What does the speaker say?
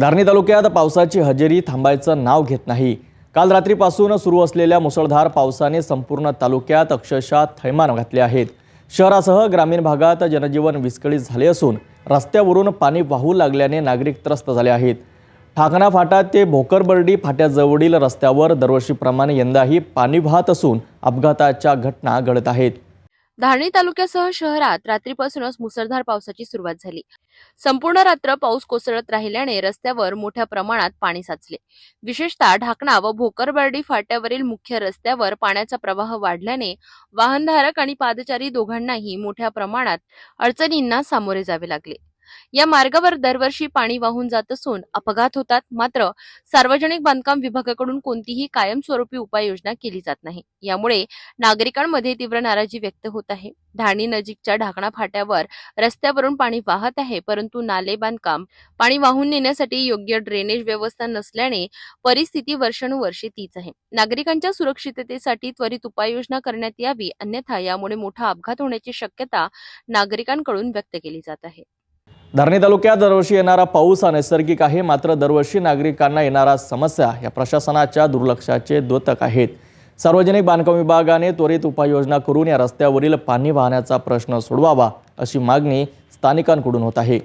धारणी तालुक्यात पावसाची हजेरी थांबायचं नाव घेत नाही. काल रात्रीपासून सुरू असलेल्या मुसळधार पावसाने संपूर्ण तालुक्यात अक्षरशः थैमान घातले आहेत. शहरासह ग्रामीण भागात जनजीवन विस्कळीत झाले असून रस्त्यावरून पाणी वाहू लागल्याने नागरिक त्रस्त झाले आहेत. ठाकणा फाटा ते भोकरबर्डी फाट्याजवळील रस्त्यावर दरवर्षीप्रमाणे यंदाही पाणी वाहत असून अपघाताच्या घटना घडत आहेत. धारणी तालुक्यासह शहरात रात्रीपासूनच मुसळधार पावसाची सुरुवात झाली. संपूर्ण रात्र पाऊस कोसळत राहिल्याने रस्त्यावर मोठ्या प्रमाणात पाणी साचले. विशेषतः ढाकणा व भोकरबर्डी फाट्यावरील मुख्य रस्त्यावर पाण्याचा प्रवाह वाढल्याने वाहनधारक आणि पादचारी दोघांनाही मोठ्या प्रमाणात अडचणींना सामोरे जावे लागले. या मार्गावर दरवर्षी पाणी वाहून जात असून अपघात होतात. मात्र सार्वजनिक बांधकाम विभागाकडून कोणतीही कायमस्वरूपी उपाययोजना केली जात नाही. यामुळे नागरिकांमध्ये तीव्र नाराजी व्यक्त होत आहे. धाणी नजीकच्या ढाकणा फाट्यावर रस्त्यावरून पाणी वाहत आहे परंतु नाले बांधकाम पाणी वाहून नेण्यासाठी योग्य ड्रेनेज व्यवस्था नसल्याने परिस्थिती वर्षानुवर्षे तीच आहे. नागरिकांच्या सुरक्षिततेसाठी त्वरित उपाययोजना करण्यात यावी अन्यथा यामुळे मोठा अपघात होण्याची शक्यता नागरिकांकडून व्यक्त केली जात आहे. धारणी तालुक्यात दरवर्षी येणारा पाऊस हा नैसर्गिक आहे. मात्र दरवर्षी नागरिकांना येणारा समस्या या प्रशासनाच्या दुर्लक्षाचे द्योतक आहेत. सार्वजनिक बांधकाम विभागाने त्वरित उपाययोजना करून या रस्त्यावरील पाणी वाहण्याचा प्रश्न सोडवावा अशी मागणी स्थानिकांकडून होत आहे.